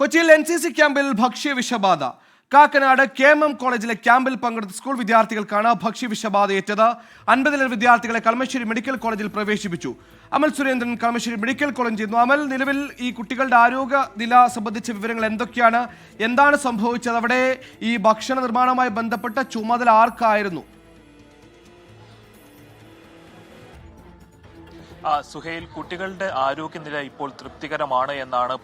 കൊച്ചിയിൽ N C C ക്യാമ്പിൽ ഭക്ഷ്യ വിഷബാധ. കാക്കനാട് കെ എം എം കോളേജിലെ ക്യാമ്പിൽ പങ്കെടുത്ത സ്കൂൾ വിദ്യാർത്ഥികൾക്കാണ് ഭക്ഷ്യ വിഷബാധയേറ്റത് അൻപതിലേറെ വിദ്യാർത്ഥികളെ കളമശ്ശേരി മെഡിക്കൽ കോളേജിൽ പ്രവേശിപ്പിച്ചു. അമൽ സുരേന്ദ്രൻ കളമശ്ശേരി മെഡിക്കൽ കോളേജിൽ ചെയ്യുന്നു അമൽ നിലവിൽ ഈ കുട്ടികളുടെ ആരോഗ്യ നില സംബന്ധിച്ച വിവരങ്ങൾ എന്തൊക്കെയാണ്? എന്താണ് സംഭവിച്ചത് അവിടെ? ഈ ഭക്ഷണ നിർമ്മാണവുമായി ബന്ധപ്പെട്ട ചുമതല ആർക്കായിരുന്നു? സുഹൈൽ കുട്ടികളുടെ ആരോഗ്യനില ഇപ്പോൾ തൃപ്തികരമാണ് എന്നാണ്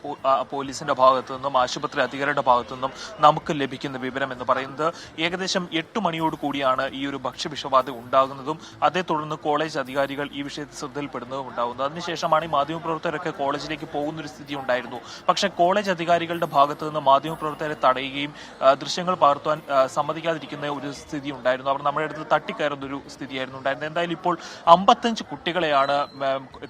പോലീസിന്റെ ഭാഗത്തു നിന്നും ആശുപത്രി അധികാരിയുടെ ഭാഗത്തു നിന്നും നമുക്ക് ലഭിക്കുന്ന വിവരം എന്ന് പറയുന്നത്. ഏകദേശം എട്ട് മണിയോട് കൂടിയാണ് ഈ ഒരു ഭക്ഷ്യവിഷബാധ ഉണ്ടാകുന്നതും അതേ തുടർന്ന് കോളേജ് അധികാരികൾ ഈ വിഷയത്തിൽ ശ്രദ്ധയിൽപ്പെടുന്നതും ഉണ്ടാകുന്നത്. അതിനുശേഷമാണ് ഈ മാധ്യമപ്രവർത്തകരൊക്കെ കോളേജിലേക്ക് പോകുന്ന ഒരു സ്ഥിതി ഉണ്ടായിരുന്നു. പക്ഷെ കോളേജ് അധികാരികളുടെ ഭാഗത്തു നിന്ന് മാധ്യമപ്രവർത്തകരെ തടയുകയും ദൃശ്യങ്ങൾ പകർത്താൻ സമ്മതിക്കാതിരിക്കുന്ന ഒരു സ്ഥിതി ഉണ്ടായിരുന്നു. അവർ നമ്മുടെ അടുത്ത് തട്ടിക്കയറുന്ന ഒരു സ്ഥിതിയായിരുന്നു ഉണ്ടായിരുന്നത്. എന്തായാലും ഇപ്പോൾ അമ്പത്തഞ്ച് കുട്ടികളെയാണ്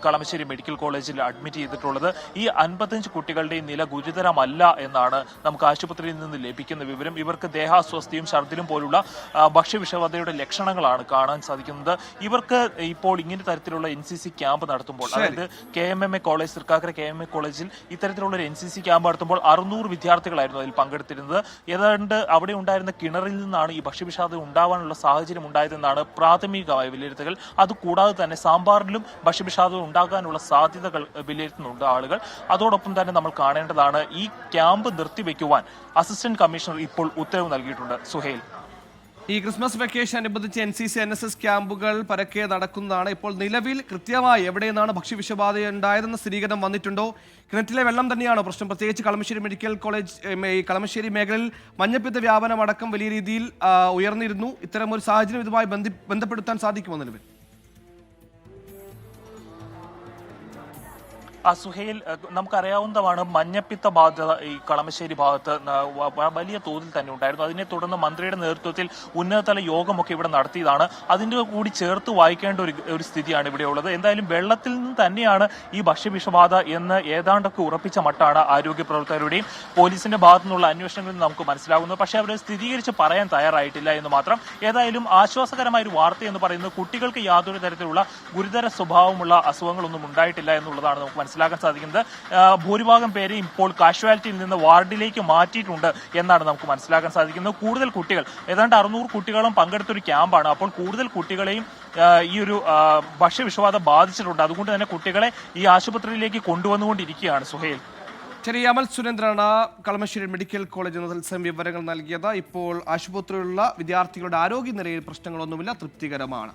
കളമശ്ശേരി മെഡിക്കൽ കോളേജിൽ അഡ്മിറ്റ് ചെയ്തിട്ടുള്ളത് ഈ അൻപത്തഞ്ച് കുട്ടികളുടെയും നില ഗുരുതരമല്ല എന്നാണ് നമുക്ക് ആശുപത്രിയിൽ നിന്ന് ലഭിക്കുന്ന വിവരം. ഇവർക്ക് ദേഹാസ്വസ്ഥയും ഛർദിലും പോലുള്ള ഭക്ഷ്യവിഷവതയുടെ ഭക്ഷ്യവിഷബാധയുടെ ലക്ഷണങ്ങളാണ് കാണാൻ സാധിക്കുന്നത്. ഇവർക്ക് ഇപ്പോൾ ഇങ്ങനെ തരത്തിലുള്ള എൻ സി സി ക്യാമ്പ് നടത്തുമ്പോൾ അതായത് K M M A college Thrikkakara K M A കോളേജിൽ ഇത്തരത്തിലുള്ള ഒരു എൻ സി സി ക്യാമ്പ് നടത്തുമ്പോൾ അറുന്നൂറ് വിദ്യാർത്ഥികളായിരുന്നു അതിൽ പങ്കെടുത്തിരുന്നത്. ഏതാണ്ട് അവിടെ ഉണ്ടായിരുന്ന കിണറിൽ നിന്നാണ് ഈ ഭക്ഷ്യവിഷാദം ഉണ്ടാവാനുള്ള സാഹചര്യം ഉണ്ടായതെന്നാണ് പ്രാഥമികമായ വിലയിരുത്തൽ അതുകൂടാതെ തന്നെ സാമ്പാറിലും ഭക്ഷ്യവിഷാദം ഉണ്ടാകാനുള്ള സാധ്യതകൾ വിലയിരുത്തുന്നുണ്ട് ആളുകൾ. അതോടൊപ്പം തന്നെ നമ്മൾ കാണേണ്ടതാണ് ഈ ക്യാമ്പ് നിർത്തിവെക്കുവാൻ അസിസ്റ്റന്റ് കമ്മീഷണർ ഇപ്പോൾ ഉത്തരവ് നൽകിയിട്ടുണ്ട്. സുഹേൽ. ഈ ക്രിസ്മസ് വെക്കേഷൻ അനുബന്ധിച്ച് N C C N S S ക്യാമ്പുകൾ പരക്കെ നടക്കുന്നതാണ്. ഇപ്പോൾ നിലവിൽ കൃത്യമായി എവിടെ നിന്നാണ് ഭക്ഷ്യവിഷബാധ ഉണ്ടായതെന്ന സ്ഥിരീകരണം വന്നിട്ടുണ്ടോ? കിണറ്റിലെ വെള്ളം തന്നെയാണോ പ്രശ്നം? പ്രത്യേകിച്ച് കളമശ്ശേരി മെഡിക്കൽ കോളേജ് കളമശ്ശേരി മേഖലയിൽ മഞ്ഞപ്പിത്ത വ്യാപനം അടക്കം വലിയ രീതിയിൽ ഉയർന്നിരുന്നു. ഇത്തരം ഒരു സാഹചര്യം ഇതുമായി ബന്ധി ബന്ധപ്പെടുത്താൻ സാധിക്കുമോ നിലവിൽ? സുഹേൽ നമുക്കറിയാവുന്നതാണ് മഞ്ഞപ്പിത്ത ബാധ്യത ഈ കളമശ്ശേരി ഭാഗത്ത് വലിയ തോതിൽ തന്നെ ഉണ്ടായിരുന്നു. അതിനെ തുടർന്ന് മന്ത്രിയുടെ നേതൃത്വത്തിൽ ഉന്നതതല യോഗമൊക്കെ ഇവിടെ നടത്തിയതാണ്. അതിന്റെ കൂടി ചേർത്ത് വായിക്കേണ്ട ഒരു ഒരു സ്ഥിതിയാണ് ഇവിടെ ഉള്ളത്. എന്തായാലും വെള്ളത്തിൽ നിന്ന് തന്നെയാണ് ഈ ഭക്ഷ്യവിഷബാധ എന്ന് ഏതാണ്ടൊക്കെ ഉറപ്പിച്ച മട്ടാണ് ആരോഗ്യ പ്രവർത്തകരുടെയും പോലീസിന്റെ ഭാഗത്തു നിന്നുള്ള അന്വേഷണങ്ങളിൽ നമുക്ക് മനസ്സിലാകുന്നത് പക്ഷെ അവർ സ്ഥിരീകരിച്ച് പറയാൻ തയ്യാറായിട്ടില്ല എന്ന് മാത്രം. ഏതായാലും ആശ്വാസകരമായ ഒരു വാർത്ത എന്ന് പറയുന്നത് കുട്ടികൾക്ക് യാതൊരു തരത്തിലുള്ള ഗുരുതര സ്വഭാവമുള്ള അസുഖങ്ങളൊന്നും ഉണ്ടായിട്ടില്ല എന്നുള്ളതാണ് നമുക്ക് മനസ്സിലാക്കാൻ സാധിക്കുന്നത്. ഭൂരിഭാഗം പേരെ ഇപ്പോൾ കാഷ്വാലിറ്റിയിൽ നിന്ന് വാർഡിലേക്ക് മാറ്റിയിട്ടുണ്ട് എന്നാണ് നമുക്ക് മനസ്സിലാക്കാൻ സാധിക്കുന്നത്. കൂടുതൽ കുട്ടികൾ ഏതാണ്ട് അറുന്നൂറ് കുട്ടികളും പങ്കെടുത്തൊരു ക്യാമ്പാണ്. അപ്പോൾ കൂടുതൽ കുട്ടികളെയും ഈ ഒരു ഭക്ഷ്യവിഷവാദം ബാധിച്ചിട്ടുണ്ട്. അതുകൊണ്ട് തന്നെ കുട്ടികളെ ഈ ആശുപത്രിയിലേക്ക് കൊണ്ടുവന്നുകൊണ്ടിരിക്കുകയാണ് സുഹേൽ. ശരി അമൽ സുരേന്ദ്രനാണ് കളമശ്ശേരി മെഡിക്കൽ കോളേജ് തത്സമയം വിവരങ്ങൾ നൽകിയത്. ഇപ്പോൾ ആശുപത്രിയിലുള്ള വിദ്യാർത്ഥികളുടെ ആരോഗ്യനിലയിൽ പ്രശ്നങ്ങളൊന്നുമില്ല തൃപ്തികരമാണ്.